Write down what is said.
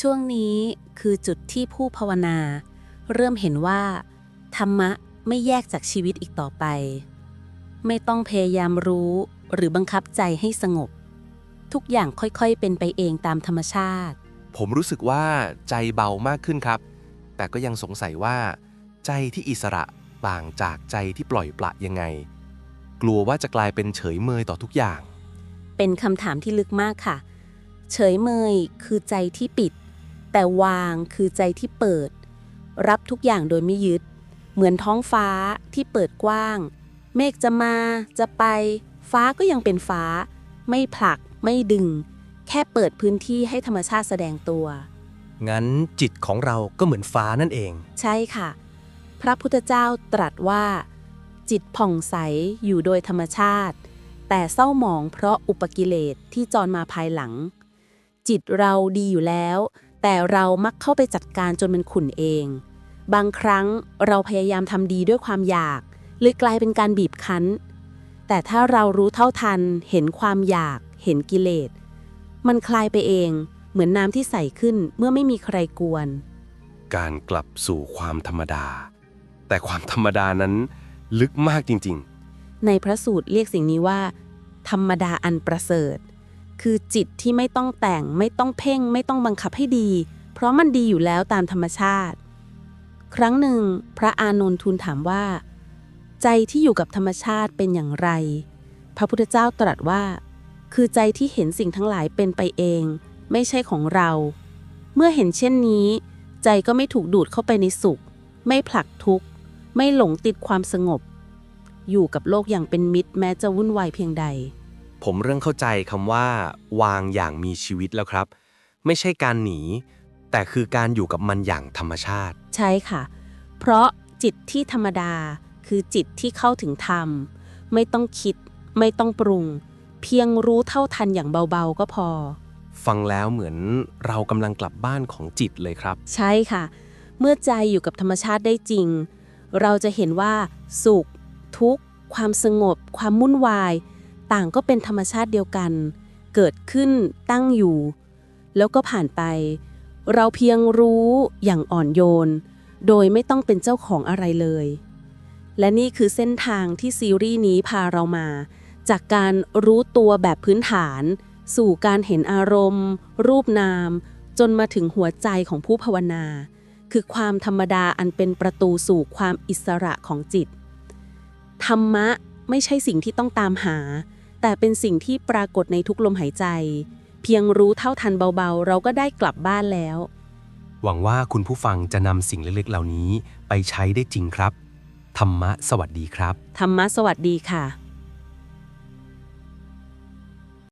ช่วงนี้คือจุดที่ผู้ภาวนา เริ่มเห็นว่า ธรรมะไม่แยกจากชีวิตอีกต่อไป ไม่ต้องพยายามรู้หรือบังคับใจให้สงบ ทุกอย่างค่อยๆเป็นไปเองตามธรรมชาติ ผมรู้สึกว่าใจเบามากขึ้นครับ แต่ก็ยังสงสัยว่า ใจที่อิสระต่างจากใจที่ปล่อยปละยังไง กลัวว่าจะกลายเป็นเฉยเมยต่อทุกอย่าง เป็นคำถามที่ลึกมากค่ะ เฉยเมยคือใจที่ปิด แต่วางคือใจที่เปิด รับทุกอย่างโดยไม่ยึด เหมือนท้องฟ้าที่เปิดกว้าง เมฆจะมาจะไป ฟ้าก็ยังเป็นฟ้า ไม่ผลัก ไม่ดึง แค่เปิดพื้นที่ให้ธรรมชาติแสดงตัว งั้นจิตของเราก็เหมือนฟ้านั่นเอง ใช่ค่ะ พระพุทธเจ้าตรัสว่า จิตผ่องใสอยู่โดยธรรมชาติ แต่เศร้าหมองเพราะอุปกิเลสที่จรมาภายหลัง จิตเราดีอยู่แล้ว แต่เรามักเข้าไปจัดการจนมันขุ่นเอง บางครั้งเราพยายามทำดีด้วยความอยากเลยกลายเป็นการบีบคั้น แต่ถ้าเรารู้เท่าทัน เห็นความอยาก เห็นกิเลส มันคลายไปเอง เหมือนน้ำที่ใสขึ้นเมื่อไม่มีใครกวน การกลับสู่ความธรรมดา แต่ความธรรมดานั้นลึกมากจริงในพระสูตรเรียกสิ่งนี้ว่า ธรรมดาอันประเสริฐ คือจิตที่ไม่ต้องแต่ง ไม่ต้องเพ่ง ไม่ต้องบังคับให้ดี เพราะมันดีอยู่แล้วตามธรรมชาติ ครั้งหนึ่ง พระอานนท์ทูลถามว่า ใจที่อยู่กับธรรมชาติเป็นอย่างไร พระพุทธเจ้าตรัสว่า คือใจที่เห็นสิ่งทั้งหลายเป็นไปเอง ไม่ใช่ของเรา เมื่อเห็นเช่นนี้ ใจก็ไม่ถูกดูดเข้าไปในสุข ไม่ผลักทุกข์ ไม่หลงติดความสงบ อยู่กับโลกอย่างเป็นมิตรแม้จะวุ่นวายเพียงใด ผมเริ่มเข้าใจคำว่า วางอย่างมีชีวิตแล้วครับ ไม่ใช่การหนี แต่คือการอยู่กับมันอย่างธรรมชาติ ใช่ค่ะ เพราะจิตที่ธรรมดาคือจิตที่เข้าถึงธรรม ไม่ต้องคิด ไม่ต้องปรุง เพียงรู้เท่าทันอย่างเบาๆก็พอ ฟังแล้วเหมือนเรากำลังกลับบ้านของจิตเลยครับ ใช่ค่ะ เมื่อใจอยู่กับธรรมชาติได้จริง เราจะเห็นว่า สุข ทุกข์ ความสงบ ความวุ่นวาย ต่างก็เป็นธรรมชาติเดียวกัน เกิดขึ้นตั้งอยู่ แล้วก็ผ่านไป เราเพียงรู้อย่างอ่อนโยน โดยไม่ต้องเป็นเจ้าของอะไรเลย และนี่คือเส้นทางที่ซีรีส์นี้พาเรามา จากการรู้ตัวแบบพื้นฐาน สู่การเห็นอารมณ์ รูปนาม จนมาถึงหัวใจของผู้ภาวนา คือความธรรมดาอันเป็นประตูสู่ความอิสระของจิต ธรรมะไม่ใช่สิ่งที่ต้องตามหา แต่เป็นสิ่งที่ปรากฏในทุกลมหายใจ เพียงรู้เท่าทันเบาๆ เราก็ได้กลับบ้านแล้ว หวังว่าคุณผู้ฟังจะนำสิ่งเล็กๆ เหล่านี้ไปใช้ได้จริงครับ ธรรมะสวัสดีครับ ธรรมะสวัสดีค่ะ